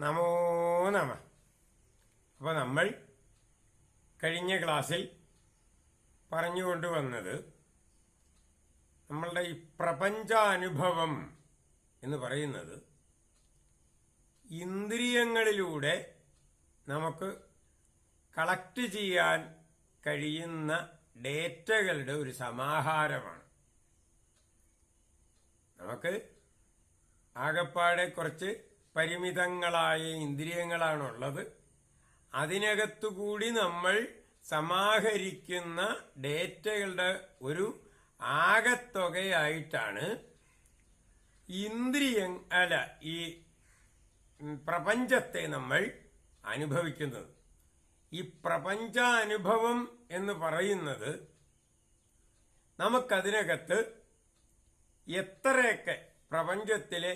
നമോ നമ. അപ്പോൾ നമ്മൾ കഴിഞ്ഞ ക്ലാസ്സിൽ പറഞ്ഞുകൊണ്ടുവന്നത് നമ്മളുടെ ഈ പ്രപഞ്ചാനുഭവം എന്ന് പറയുന്നത് ഇന്ദ്രിയങ്ങളിലൂടെ നമുക്ക് കളക്ട് ചെയ്യാൻ കഴിയുന്ന ഡേറ്റകളുടെ ഒരു സമാഹാരമാണ്. നമുക്ക് ആകപ്പാടെ കുറച്ച് പരിമിതങ്ങളായ ഇന്ദ്രിയങ്ങളാണുള്ളത്. അതിനകത്തുകൂടി നമ്മൾ സമാഹരിക്കുന്ന ഡേറ്റകളുടെ ഒരു ആകത്തുകയായിട്ടാണ് ഇന്ദ്രിയ അല്ല ഈ പ്രപഞ്ചത്തെ നമ്മൾ അനുഭവിക്കുന്നത്. ഈ പ്രപഞ്ചാനുഭവം എന്ന് പറയുന്നത് നമുക്കതിനകത്ത് എത്രയൊക്കെ പ്രപഞ്ചത്തിലെ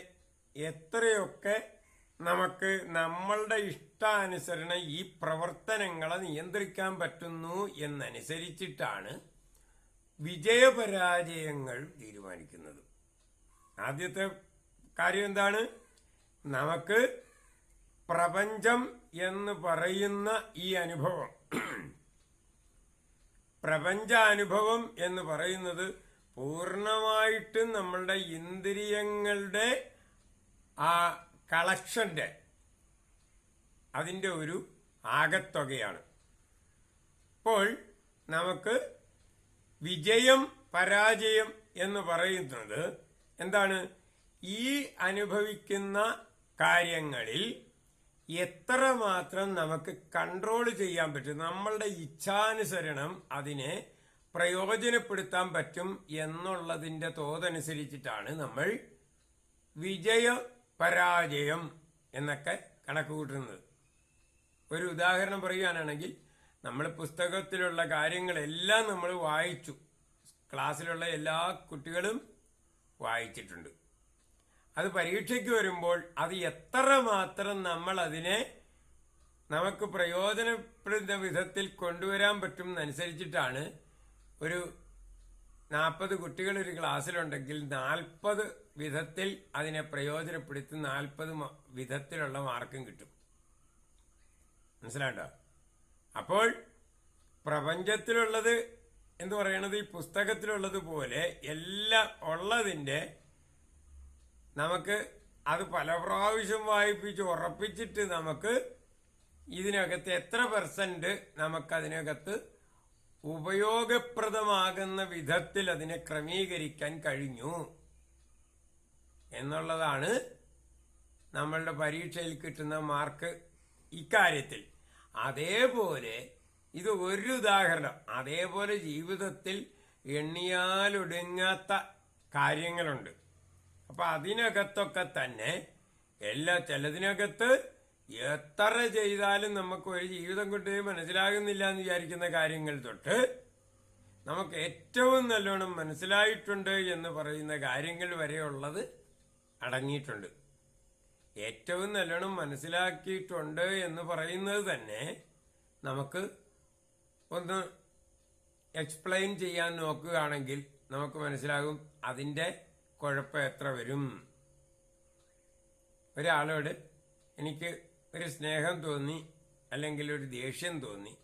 എത്രയൊക്കെ നമുക്ക് നമ്മളുടെ ഇഷ്ടാനുസരണം ഈ പ്രവർത്തനങ്ങളെ നിയന്ത്രിക്കാൻ പറ്റുന്നു എന്നനുസരിച്ചിട്ടാണ് വിജയപരാജയങ്ങൾ തീരുമാനിക്കുന്നത്. ആദ്യത്തെ കാര്യം എന്താണ്? നമുക്ക് പ്രപഞ്ചം എന്ന് പറയുന്ന ഈ അനുഭവം പ്രപഞ്ചാനുഭവം എന്ന് പറയുന്നത് പൂർണമായിട്ടും നമ്മളുടെ ഇന്ദ്രിയങ്ങളുടെ ആ കളക്ഷന്റെ അതിന്റെ ഒരു ആകത്തുകയാണ്. ഇപ്പോൾ നമുക്ക് വിജയം പരാജയം എന്ന് പറയുന്നത് എന്താണ്? ഈ അനുഭവിക്കുന്ന കാര്യങ്ങളിൽ എത്രമാത്രം നമുക്ക് കൺട്രോൾ ചെയ്യാൻ പറ്റും നമ്മളുടെ ഇച്ഛാനുസരണം അതിനെ പ്രയോജനപ്പെടുത്താൻ പറ്റും എന്നുള്ളതിന്റെ തോതനുസരിച്ചിട്ടാണ് നമ്മൾ വിജയ പരാജയം എന്നൊക്കെ കണക്ക് കൂട്ടുന്നത് ഒരു ഉദാഹരണം പറയുകയാണെങ്കിൽ നമ്മൾ പുസ്തകത്തിലുള്ള കാര്യങ്ങളെല്ലാം നമ്മൾ വായിച്ചു. ക്ലാസ്സിലുള്ള എല്ലാ കുട്ടികളും വായിച്ചിട്ടുണ്ട്. അത് പരീക്ഷയ്ക്ക് വരുമ്പോൾ അത് എത്രമാത്രം നമ്മൾ അതിനെ നമുക്ക് പ്രയോജനപ്പെടുന്ന വിധത്തിൽ കൊണ്ടുവരാൻ പറ്റും എന്നനുസരിച്ചിട്ടാണ് ഒരു നാൽപ്പത് കുട്ടികൾ ഒരു ക്ലാസ്സിലുണ്ടെങ്കിൽ നാൽപ്പത് വിധത്തിൽ അതിനെ പ്രയോജനപ്പെടുത്തി നാൽപ്പത് വിധത്തിലുള്ള മാർക്കും കിട്ടും. മനസ്സിലാണ്ടോ അപ്പോൾ പ്രപഞ്ചത്തിലുള്ളത് എന്ന് പറയണത് ഈ പുസ്തകത്തിലുള്ളത് പോലെ എല്ലാം ഉള്ളതിന്റെ നമുക്ക് അത് പല പ്രാവശ്യം വായിപ്പിച്ച് ഉറപ്പിച്ചിട്ട് നമുക്ക് ഇതിനകത്ത് എത്ര പെർസെന്റ് നമുക്കതിനകത്ത് ഉപയോഗപ്രദമാകുന്ന വിധത്തിൽ അതിനെ ക്രമീകരിക്കാൻ കഴിഞ്ഞു. എന്നുള്ളതാണ് നമ്മളുടെ പരീക്ഷയിൽ കിട്ടുന്ന മാർക്ക് ഇക്കാര്യത്തിൽ. അതേപോലെ ഇത് ഒരു ഉദാഹരണം. അതേപോലെ ജീവിതത്തിൽ എണ്ണിയാലൊടുങ്ങാത്ത കാര്യങ്ങളുണ്ട്. അപ്പം അതിനകത്തൊക്കെ തന്നെ എല്ലാ ചിലതിനകത്ത് എത്ര ചെയ്താലും നമുക്ക് ഒരു ജീവിതം കൊണ്ട് മനസ്സിലാകുന്നില്ല എന്ന് വിചാരിക്കുന്ന കാര്യങ്ങൾ തൊട്ട് നമുക്ക് ഏറ്റവും നല്ലോണം മനസ്സിലായിട്ടുണ്ട് എന്ന് പറയുന്ന കാര്യങ്ങൾ വരെ ഉള്ളത് അടങ്ങിയിട്ടുണ്ട്. ഏറ്റവും നല്ലോണം മനസ്സിലാക്കിയിട്ടുണ്ട് എന്ന് പറയുന്നത് തന്നെ നമുക്ക് ഒന്ന് എക്സ്പ്ലെയിൻ ചെയ്യാൻ നോക്കുകയാണെങ്കിൽ നമുക്ക് മനസ്സിലാകും അതിന്റെ കുഴപ്പം എത്ര വരും. ഒരാളോട് എനിക്ക് ഒരു സ്നേഹം തോന്നി അല്ലെങ്കിൽ ഒരു ദേഷ്യം തോന്നി.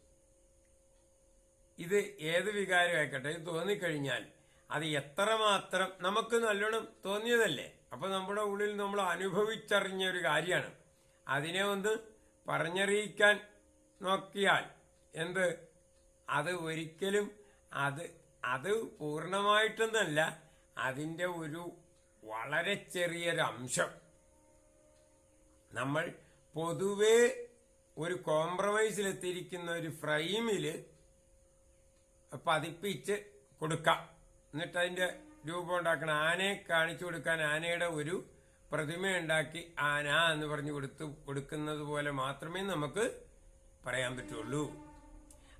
ഇത് ഏത് വികാരമായിക്കോട്ടെ ഇത് തോന്നിക്കഴിഞ്ഞാൽ അത് എത്രമാത്രം നമുക്ക് നല്ലോണം തോന്നിയതല്ലേ? അപ്പോൾ നമ്മുടെ ഉള്ളിൽ നമ്മൾ അനുഭവിച്ചറിഞ്ഞ ഒരു കാര്യമാണ്. അതിനെ ഒന്ന് പറഞ്ഞറിയിക്കാൻ നോക്കിയാൽ എന്ത്? അത് ഒരിക്കലും അത് അത് പൂർണമായിട്ടൊന്നല്ല അതിന്റെ ഒരു വളരെ ചെറിയൊരു അംശം നമ്മൾ പൊതുവെ ഒരു കോംപ്രമൈസിലെത്തിയിരിക്കുന്ന ഒരു ഫ്രെയിമിൽ പതിപ്പിച്ച് കൊടുക്കാം. എന്നിട്ട് അതിന്റെ രൂപം ഉണ്ടാക്കണം. ആനയെ കാണിച്ചു കൊടുക്കാൻ ആനയുടെ ഒരു പ്രതിമ ഉണ്ടാക്കി ആന എന്ന് പറഞ്ഞു കൊടുത്തു കൊടുക്കുന്നത് പോലെ മാത്രമേ നമുക്ക് പറയാൻ പറ്റുള്ളൂ.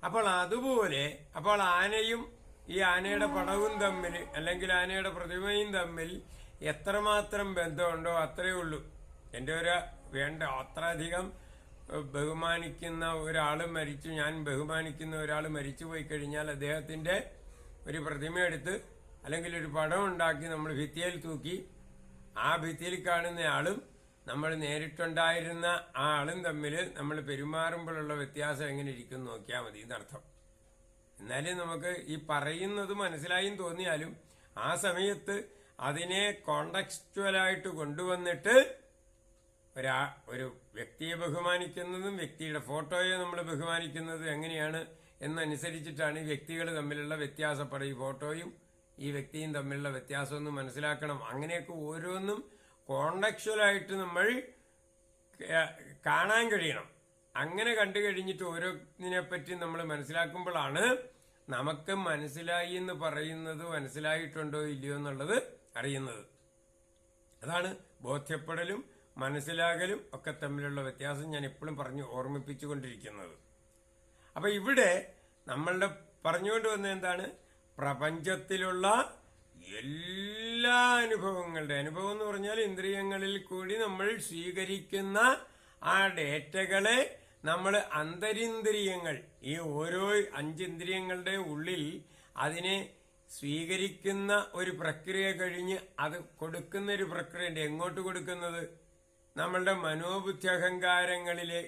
അപ്പോൾ അതുപോലെ അപ്പോൾ ആനയും ഈ ആനയുടെ പടവും തമ്മിൽ അല്ലെങ്കിൽ ആനയുടെ പ്രതിമയും തമ്മിൽ എത്രമാത്രം ബന്ധമുണ്ടോ അത്രയേ ഉള്ളൂ. എന്റെ ഒരു വേണ്ട. അത്രയധികം ബഹുമാനിക്കുന്ന ഒരാൾ മരിച്ചു. ഞാൻ ബഹുമാനിക്കുന്ന ഒരാൾ മരിച്ചു പോയി കഴിഞ്ഞാൽ അദ്ദേഹത്തിന്റെ ഒരു പ്രതിമ എടുത്ത് അല്ലെങ്കിൽ ഒരു പടം ഉണ്ടാക്കി നമ്മൾ ഭിത്തിയിൽ തൂക്കി ആ ഭിത്തിയിൽ കാണുന്ന ആളും നമ്മൾ നേരിട്ടുണ്ടായിരുന്ന ആ ആളും തമ്മിൽ നമ്മൾ പെരുമാറുമ്പോഴുള്ള വ്യത്യാസം എങ്ങനെ ഇരിക്കും നോക്കിയാൽ മതി. എന്നർത്ഥം എന്നാലും നമുക്ക് ഈ പറയുന്നത് മനസ്സിലായും തോന്നിയാലും ആ സമയത്ത് അതിനെ കോണ്ടക്സ്റ്റുവലായിട്ട് കൊണ്ടുവന്നിട്ട് ഒരാ ഒരു വ്യക്തിയെ ബഹുമാനിക്കുന്നതും വ്യക്തിയുടെ ഫോട്ടോയെ നമ്മൾ ബഹുമാനിക്കുന്നതും എങ്ങനെയാണ് എന്നനുസരിച്ചിട്ടാണ് ഈ വ്യക്തികൾ തമ്മിലുള്ള വ്യത്യാസപ്പെട ഈ ഫോട്ടോയും ഈ വ്യക്തിയും തമ്മിലുള്ള വ്യത്യാസമൊന്നും മനസ്സിലാക്കണം. അങ്ങനെയൊക്കെ ഓരോന്നും കോണ്ടക്ച്വലായിട്ട് നമ്മൾ കാണാൻ കഴിയണം. അങ്ങനെ കണ്ടു കഴിഞ്ഞിട്ട് ഓരോന്നിനെപ്പറ്റി നമ്മൾ മനസ്സിലാക്കുമ്പോഴാണ് നമുക്ക് മനസ്സിലായി എന്ന് പറയുന്നത് മനസ്സിലായിട്ടുണ്ടോ ഇല്ലയോ എന്നുള്ളത് അറിയുന്നത്. അതാണ് ബോധ്യപ്പെടലും മനസ്സിലാകലും ഒക്കെ തമ്മിലുള്ള വ്യത്യാസം ഞാൻ എപ്പോഴും പറഞ്ഞു ഓർമ്മിപ്പിച്ചുകൊണ്ടിരിക്കുന്നത്. അപ്പൊ ഇവിടെ നമ്മളുടെ പറഞ്ഞുകൊണ്ട് വന്ന എന്താണ്? പ്രപഞ്ചത്തിലുള്ള എല്ലാ അനുഭവങ്ങളുടെ അനുഭവം എന്ന് പറഞ്ഞാൽ ഇന്ദ്രിയങ്ങളിൽ കൂടി നമ്മൾ സ്വീകരിക്കുന്ന ആ ഡേറ്റകളെ നമ്മൾ അന്തരിന്ദ്രിയങ്ങൾ ഈ ഓരോ അഞ്ചിന്ദ്രിയങ്ങളുടെ ഉള്ളിൽ അതിനെ സ്വീകരിക്കുന്ന ഒരു പ്രക്രിയ കഴിഞ്ഞ് അത് കൊടുക്കുന്ന ഒരു പ്രക്രിയ എങ്ങോട്ട് കൊടുക്കുന്നത്? നമ്മളുടെ മനോബുദ്ധി അഹങ്കാരങ്ങളിലെ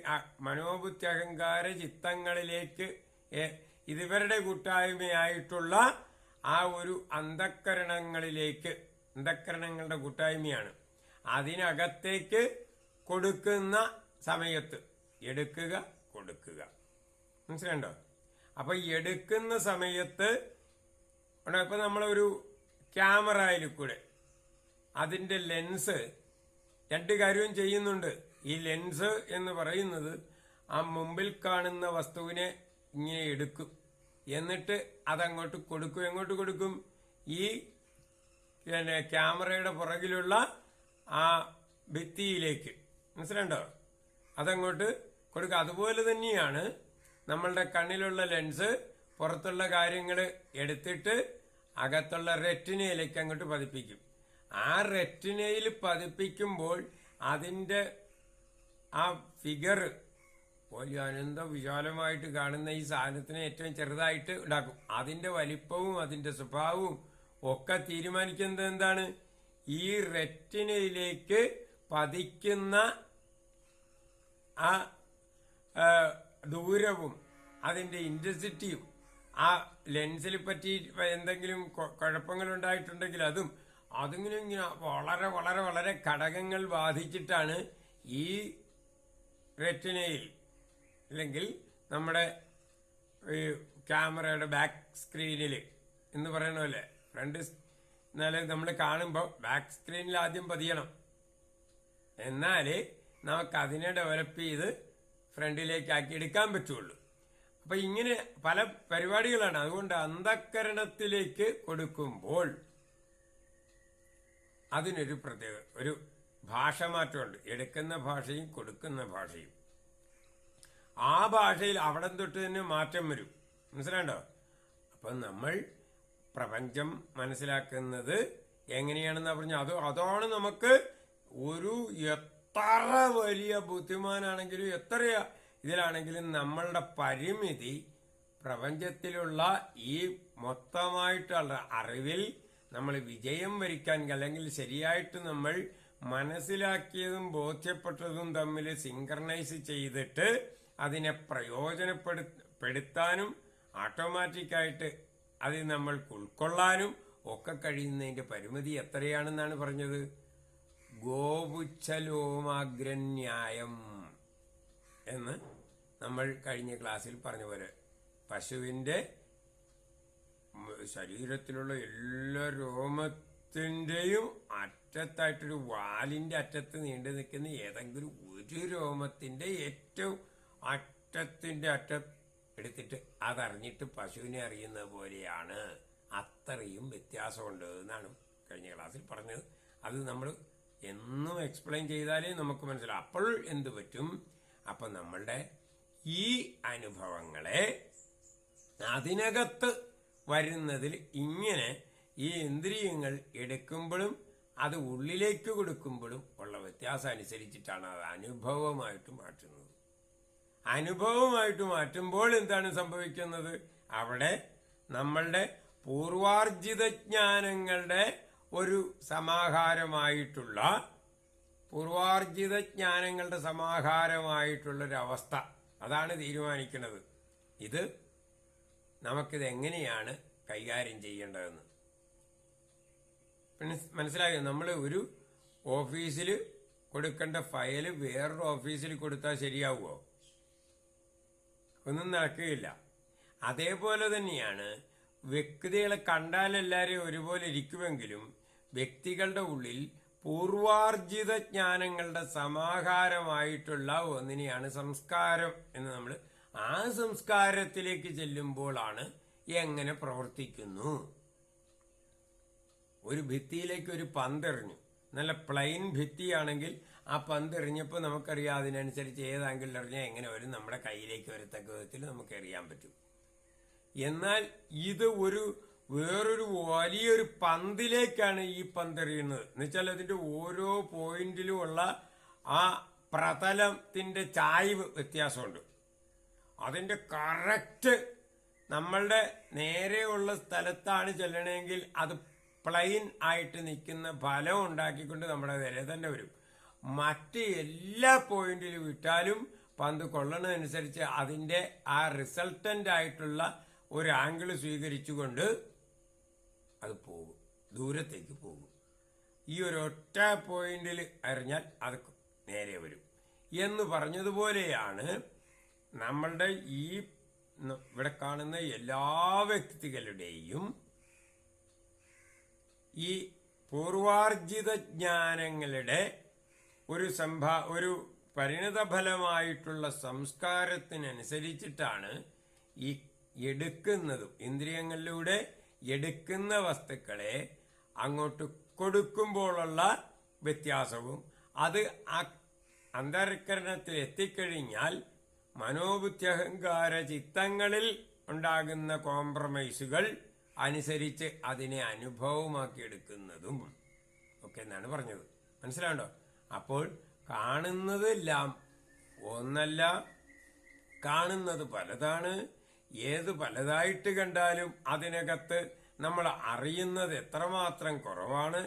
മനോബുദ്ധി അഹങ്കാര ചിത്തങ്ങളിലേക്ക് ഇതുവരുടെ കൂട്ടായ്മയായിട്ടുള്ള ആ ഒരു അന്ധക്കരണങ്ങളിലേക്ക് അന്ധക്കരണങ്ങളുടെ കൂട്ടായ്മയാണ്. അതിനകത്തേക്ക് കൊടുക്കുന്ന സമയത്ത് എടുക്കുക കൊടുക്കുക. മനസ്സിലുണ്ടോ അപ്പൊ എടുക്കുന്ന സമയത്ത് ഇപ്പൊ നമ്മളൊരു ക്യാമറയിൽ കൂടെ അതിന്റെ ലെൻസ് രണ്ട് കാര്യവും ചെയ്യുന്നുണ്ട്. ഈ ലെൻസ് എന്ന് പറയുന്നത് ആ മുമ്പിൽ കാണുന്ന വസ്തുവിനെ ഇങ്ങനെ എടുക്കും. എന്നിട്ട് അതങ്ങോട്ട് കൊടുക്കും. എങ്ങോട്ട് കൊടുക്കും? ഈ പിന്നെ ക്യാമറയുടെ പുറകിലുള്ള ആ ഭിത്തിയിലേക്ക്. മനസ്സിലുണ്ടോ അതങ്ങോട്ട് കൊടുക്കുക. അതുപോലെ തന്നെയാണ് നമ്മളുടെ കണ്ണിലുള്ള ലെൻസ് പുറത്തുള്ള കാര്യങ്ങൾ എടുത്തിട്ട് അകത്തുള്ള റെറ്റിനയിലേക്ക് അങ്ങോട്ട് പതിപ്പിക്കും. ആ റെറ്റിനയിൽ പതിപ്പിക്കുമ്പോൾ അതിന്റെ ആ ഫിഗർ ഒരു അനന്ത വിശാലമായിട്ട് കാണുന്ന ഈ സാധനത്തിനെ ഏറ്റവും ചെറുതായിട്ട് ഉണ്ടാക്കും അതിന്റെ വലിപ്പവും അതിന്റെ സ്വഭാവവും ഒക്കെ തീരുമാനിക്കുന്നത് എന്താണ്? ഈ റെറ്റിനയിലേക്ക് പതിക്കുന്ന ആ ദൂരവും അതിന്റെ ഇന്റൻസിറ്റിയും ആ ലെൻസിൽ പറ്റി എന്തെങ്കിലും കുഴപ്പങ്ങൾ ഉണ്ടായിട്ടുണ്ടെങ്കിൽ അതും അതിങ്ങനെ ഇങ്ങനെ വളരെ വളരെ വളരെ ഘടകങ്ങൾ ബാധിച്ചിട്ടാണ് ഈ റെറ്റിനയിൽ അല്ലെങ്കിൽ നമ്മുടെ ഈ ക്യാമറയുടെ ബാക്ക് സ്ക്രീനിൽ എന്ന് പറയണ പോലെ ഫ്രണ്ട് എന്നാൽ നമ്മൾ കാണുമ്പോൾ ബാക്ക് സ്ക്രീനിൽ ആദ്യം പതിയണം. എന്നാൽ നമുക്ക് അതിനെ ഡെവലപ്പ് ചെയ്ത് ഫ്രണ്ടിലേക്ക് ആക്കി എടുക്കാൻ പറ്റുള്ളൂ. അപ്പം ഇങ്ങനെ പല പരിപാടികളാണ്. അതുകൊണ്ട് അന്ധക്കരണത്തിലേക്ക് കൊടുക്കുമ്പോൾ അതിനൊരു പ്രത്യേക ഒരു ഭാഷ മാറ്റമുണ്ട്. എടുക്കുന്ന ഭാഷയും കൊടുക്കുന്ന ഭാഷയും. ആ ഭാഷയിൽ അവിടെ തൊട്ട് തന്നെ മാറ്റം വരും. മനസ്സിലാണ്ടോ അപ്പൊ നമ്മൾ പ്രപഞ്ചം മനസ്സിലാക്കുന്നത് എങ്ങനെയാണെന്ന് പറഞ്ഞു അത് അതാണ് നമുക്ക് ഒരു എത്ര വലിയ ബുദ്ധിമാനാണെങ്കിലും എത്ര ഇതിലാണെങ്കിലും നമ്മളുടെ പരിമിതി പ്രപഞ്ചത്തിലുള്ള ഈ മൊത്തമായിട്ടുള്ള അറിവിൽ നമ്മൾ വിജയം വരിക്കാൻ അല്ലെങ്കിൽ ശരിയായിട്ട് നമ്മൾ മനസ്സിലാക്കിയതും ബോധ്യപ്പെട്ടതും തമ്മിൽ സിങ്കർണൈസ് ചെയ്തിട്ട് അതിനെ പ്രയോജനപ്പെടുത്താനും ഓട്ടോമാറ്റിക്കായിട്ട് അത് നമ്മൾ ഉൾക്കൊള്ളാനും ഒക്കെ കഴിയുന്നതിന്റെ പരിമിതി എത്രയാണെന്നാണ് പറഞ്ഞത്? ഗോപുച്ഛലോമാഗ്രന്യായം എന്ന് നമ്മൾ കഴിഞ്ഞ ക്ലാസ്സിൽ പറഞ്ഞ പോലെ പശുവിന്റെ ഉം, ശരീരത്തിലുള്ള എല്ലാ രോമത്തിന്റെയും അറ്റത്തായിട്ടൊരു വാലിന്റെ അറ്റത്ത് നീണ്ടു നിൽക്കുന്ന ഏതെങ്കിലും ഒരു രോമത്തിന്റെ ഏറ്റവും അറ്റത്തിന്റെ അറ്റം എടുത്തിട്ട് അതറിഞ്ഞിട്ട് പശുവിനെ അറിയുന്ന പോലെയാണ്. അത്രയും വ്യത്യാസമുണ്ട് എന്നാണ് കഴിഞ്ഞ ക്ലാസ്സിൽ പറഞ്ഞത്. അത് നമ്മൾ എന്നും എക്സ്പ്ലെയിൻ ചെയ്താലേ നമുക്ക് മനസ്സിലാവും അപ്പോൾ എന്ത് പറ്റും? അപ്പം നമ്മളുടെ ഈ അനുഭവങ്ങളെ അതിനകത്ത് വരുന്നതിൽ ഇങ്ങനെ ഈ ഇന്ദ്രിയങ്ങൾ എടുക്കുമ്പോഴും അത് ഉള്ളിലേക്ക് കൊടുക്കുമ്പോഴും ഉള്ള വ്യത്യാസം അനുസരിച്ചിട്ടാണ് അത് അനുഭവമായിട്ട് മാറ്റുന്നത്. അനുഭവമായിട്ട് മാറ്റുമ്പോൾ എന്താണ് സംഭവിക്കുന്നത്? അവിടെ നമ്മളുടെ പൂർവാർജിത ജ്ഞാനങ്ങളുടെ ഒരു സമാഹാരമായിട്ടുള്ള പൂർവാർജിത ജ്ഞാനങ്ങളുടെ സമാഹാരമായിട്ടുള്ളൊരവസ്ഥ. അതാണ് തീരുമാനിക്കുന്നത്. ഇത് നമുക്കിത് എങ്ങനെയാണ് കൈകാര്യം ചെയ്യേണ്ടതെന്ന്. പിന്നെ നമ്മൾ ഒരു ഓഫീസിൽ കൊടുക്കേണ്ട ഫയൽ വേറൊരു ഓഫീസിൽ കൊടുത്താൽ ശരിയാവുമോ ഒന്നും നടക്കുകയില്ല. അതേപോലെ തന്നെയാണ് വ്യക്തികളെ കണ്ടാൽ എല്ലാവരെയും ഒരുപോലെ ഇരിക്കുമെങ്കിലും വ്യക്തികളുടെ ഉള്ളിൽ പൂർവാർജിത ജ്ഞാനങ്ങളുടെ സമാഹാരമായിട്ടുള്ള ഒന്നിനെയാണ് സംസ്കാരം എന്ന് നമ്മൾ ആ സംസ്കാരത്തിലേക്ക് ചെല്ലുമ്പോഴാണ് എങ്ങനെ പ്രവർത്തിക്കുന്നു. ഒരു ഭിത്തിയിലേക്ക് ഒരു പന്തെറിഞ്ഞു. നല്ല പ്ലെയിൻ ഭിത്തിയാണെങ്കിൽ ആ പന്ത് എറിഞ്ഞപ്പോൾ നമുക്കറിയാം അതിനനുസരിച്ച് ഏത് എറിഞ്ഞാൽ എങ്ങനെ വരും. നമ്മുടെ കയ്യിലേക്ക് വരത്തക്ക വിധത്തിൽ നമുക്ക് എറിയാൻ പറ്റും. എന്നാൽ ഇത് ഒരു വേറൊരു വലിയൊരു പന്തിലേക്കാണ് ഈ പന്തെറിയുന്നത്. എന്നുവെച്ചാൽ അതിന്റെ ഓരോ പോയിന്റിലുമുള്ള ആ പ്രതലത്തിന്റെ ചായ്വ് വ്യത്യാസമുണ്ട്. അതിന്റെ കറക്റ്റ് നമ്മളുടെ നേരെയുള്ള സ്ഥലത്താണ് ചെല്ലണമെങ്കിൽ അത് പ്ലെയിൻ ആയിട്ട് നിൽക്കുന്ന ഫലം ഉണ്ടാക്കിക്കൊണ്ട് നമ്മുടെ നേരെ തന്നെ വരും. മറ്റ് എല്ലാ പോയിന്റിലും വിട്ടാലും പന്ത് കൊള്ളണതനുസരിച്ച് അതിന്റെ ആ റിസൾട്ടന്റ് ആയിട്ടുള്ള ഒരു ആംഗിൾ സ്വീകരിച്ചുകൊണ്ട് അത് പോകും. ദൂരത്തേക്ക് പോകും. ഈ ഒരു ഒറ്റ പോയിന്റിൽ എറിഞ്ഞാൽ അത് നേരെ വരും. എന്ന് പറഞ്ഞതുപോലെയാണ് നമ്മളുടെ ഈ ഇവിടെ കാണുന്ന എല്ലാ വ്യക്തികളുടെയും ഈ പൂർവാർജിത ജ്ഞാനങ്ങളുടെ ഒരു സംഭാ ഒരു പരിണിത ഫലമായിട്ടുള്ള സംസ്കാരത്തിനനുസരിച്ചിട്ടാണ് ഈ എടുക്കുന്നതും. ഇന്ദ്രിയങ്ങളിലൂടെ എടുക്കുന്ന വസ്തുക്കളെ അങ്ങോട്ട് കൊടുക്കുമ്പോഴുള്ള വ്യത്യാസവും അത് ആ അന്തരക്കരണത്തിൽ എത്തിക്കഴിഞ്ഞാൽ മനോബുദ്ധ്യഹങ്കാര ചിത്തങ്ങളിൽ ഉണ്ടാകുന്ന കോംപ്രമൈസുകൾ അനുസരിച്ച് അതിനെ അനുഭവമാക്കി എടുക്കുന്നതും ഒക്കെ എന്നാണ് പറഞ്ഞത്. മനസ്സിലാണ്ടോ അപ്പോൾ കാണുന്നതെല്ലാം ഒന്നല്ല കാണുന്നത് പലതാണ്. ഏത് പലതായിട്ട് കണ്ടാലും അതിനകത്ത് നമ്മൾ അറിയുന്നത് എത്രമാത്രം കുറവാണ്.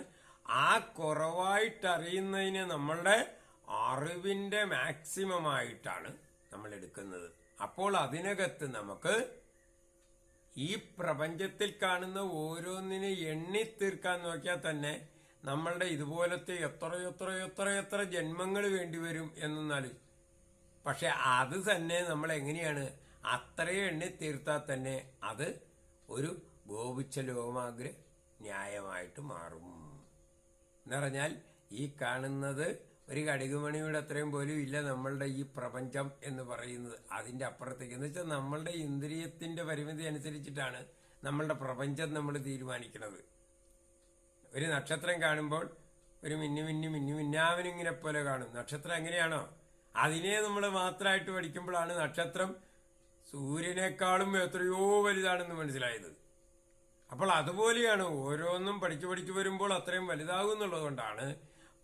ആ കുറവായിട്ട് അറിയുന്നതിന് നമ്മളുടെ അറിവിന്റെ മാക്സിമം ആയിട്ടാണ് നമ്മൾ എടുക്കുന്നത്. അപ്പോൾ അതിനകത്ത് നമുക്ക് ഈ പ്രപഞ്ചത്തിൽ കാണുന്ന ഓരോന്നിനെ എണ്ണി തീർക്കാൻ നോക്കിയാൽ തന്നെ നമ്മളുടെ ഇതുപോലത്തെ എത്ര എത്ര എത്ര എത്ര ജന്മങ്ങൾ വേണ്ടിവരും എന്നാൽ പക്ഷെ അത് തന്നെ നമ്മൾ എങ്ങനെയാണ് അത്രയും എണ്ണി തീർത്താൽ തന്നെ അത് ഒരു ഗോപിച്ച ലോകമാഗ്രഹ ന്യായമായിട്ട് മാറും. എന്ന് പറഞ്ഞാൽ ഈ കാണുന്നത് ഒരു കടുകുമണിയുടെ അത്രയും പോലും ഇല്ല നമ്മളുടെ ഈ പ്രപഞ്ചം എന്ന് പറയുന്നത്. അതിന്റെ അപ്പുറത്തേക്ക്. എന്ന് വെച്ചാൽ നമ്മളുടെ ഇന്ദ്രിയത്തിന്റെ പരിമിതി അനുസരിച്ചിട്ടാണ് നമ്മളുടെ പ്രപഞ്ചം നമ്മൾ തീരുമാനിക്കുന്നത്. ഒരു നക്ഷത്രം കാണുമ്പോൾ ഒരു മിന്നു മിന്നു മിന്നു മിന്നാവിനിങ്ങനെ പോലെ കാണും. നക്ഷത്രം എങ്ങനെയാണോ അതിനെ നമ്മൾ മാത്രമായിട്ട് പഠിക്കുമ്പോഴാണ് നക്ഷത്രം സൂര്യനേക്കാളും എത്രയോ വലുതാണെന്ന് മനസ്സിലായത്. അപ്പോൾ അതുപോലെയാണ് ഓരോന്നും പഠിച്ചു പഠിച്ചു വരുമ്പോൾ അത്രയും വലുതാകും എന്നുള്ളത് കൊണ്ടാണ്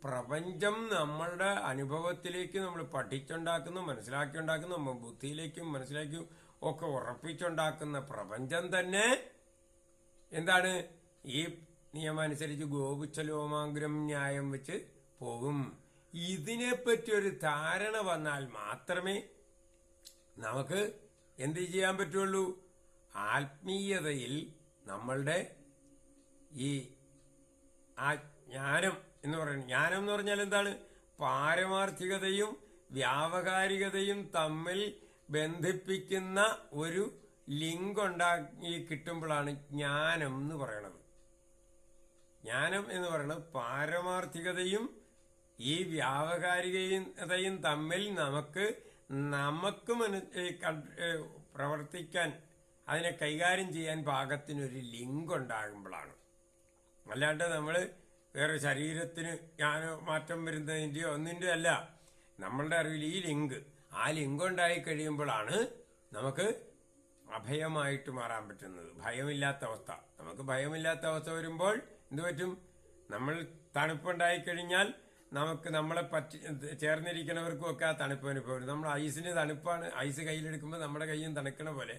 പ്രപഞ്ചം നമ്മളുടെ അനുഭവത്തിലേക്ക് നമ്മൾ പഠിച്ചുണ്ടാക്കുന്നു മനസ്സിലാക്കി ഉണ്ടാക്കുന്നു നമ്മൾ ബുദ്ധിയിലേക്കും മനസ്സിലാക്കിയും ഒക്കെ ഉറപ്പിച്ചുണ്ടാക്കുന്ന പ്രപഞ്ചം തന്നെ എന്താണ്? ഈ നിയമം അനുസരിച്ച് ഗോപുച്ചലോമാഗ്രം ന്യായം വെച്ച് പോകും ഇതിനെപ്പറ്റി ഒരു ധാരണ വന്നാൽ മാത്രമേ നമുക്ക് എന്ത് ചെയ്യാൻ പറ്റുള്ളൂ? ആത്മീയതയിൽ നമ്മളുടെ ഈ ആ ജ്ഞാനം എന്ന് പറയുന്നത്. ജ്ഞാനം എന്ന് പറഞ്ഞാൽ എന്താണ്? പാരമാർത്ഥികതയും വ്യാവകാരികതയും തമ്മിൽ ബന്ധിപ്പിക്കുന്ന ഒരു ലിങ്ക് ഉണ്ടാക്കി കിട്ടുമ്പോഴാണ് ജ്ഞാനം എന്ന് പറയണത്. ജ്ഞാനം എന്ന് പറയുന്നത് പാരമാർത്ഥികതയും ഈ വ്യാവകാരികതയും തമ്മിൽ നമുക്ക് നമുക്ക് പ്രവർത്തിക്കാൻ അതിനെ കൈകാര്യം ചെയ്യാൻ പാകത്തിനൊരു ലിങ്ക് ഉണ്ടാകുമ്പോഴാണ്. അല്ലാണ്ട് നമ്മൾ വേറെ ശരീരത്തിന് ഞാൻ മാറ്റം വരുന്നതിന്റെയോ ഒന്നിന്റെയോ അല്ല. നമ്മളുടെ അറിവിൽ ഈ ലിങ്ക് ആ ലിങ്ക് ഉണ്ടായി കഴിയുമ്പോഴാണ് നമുക്ക് അഭയമായിട്ട് മാറാൻ പറ്റുന്നത്. ഭയമില്ലാത്ത അവസ്ഥ. നമുക്ക് ഭയമില്ലാത്ത അവസ്ഥ വരുമ്പോൾ എന്ത് പറ്റും? നമ്മൾ തണുപ്പുണ്ടായി കഴിഞ്ഞാൽ നമുക്ക് നമ്മളെ പറ്റി ചേർന്നിരിക്കുന്നവർക്കും ഒക്കെ ആ തണുപ്പ് അനുഭവം നമ്മൾ ഐസിന് തണുപ്പാണ് ഐസ് കയ്യിലെടുക്കുമ്പോൾ നമ്മുടെ കയ്യും തണുക്കണ പോലെ.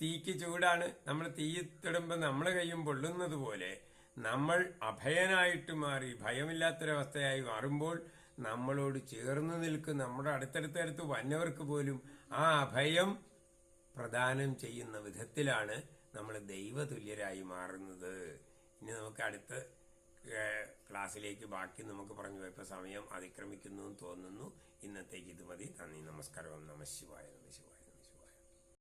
തീക്ക് ചൂടാണ് നമ്മൾ തീയിത്തിടുമ്പോൾ നമ്മളെ കയ്യും പൊള്ളുന്നത് പോലെ നമ്മൾ അഭയനായിട്ട് മാറി ഭയമില്ലാത്തൊരവസ്ഥയായി മാറുമ്പോൾ നമ്മളോട് ചേർന്ന് നിൽക്കുന്ന നമ്മുടെ അടുത്തടുത്തടുത്ത് വന്നവർക്ക് പോലും ആ അഭയം പ്രദാനം ചെയ്യുന്ന വിധത്തിലാണ് നമ്മൾ ദൈവതുല്യരായി മാറുന്നത്. ഇനി നമുക്ക് അടുത്ത ക്ലാസ്സിലേക്ക് ബാക്കി നമുക്ക് പറഞ്ഞു പോയപ്പോൾ സമയം അതിക്രമിക്കുന്നു തോന്നുന്നു. ഇന്നത്തേക്ക് ഇത് മതി. നന്ദി ശിവായ നമ ശിവായ.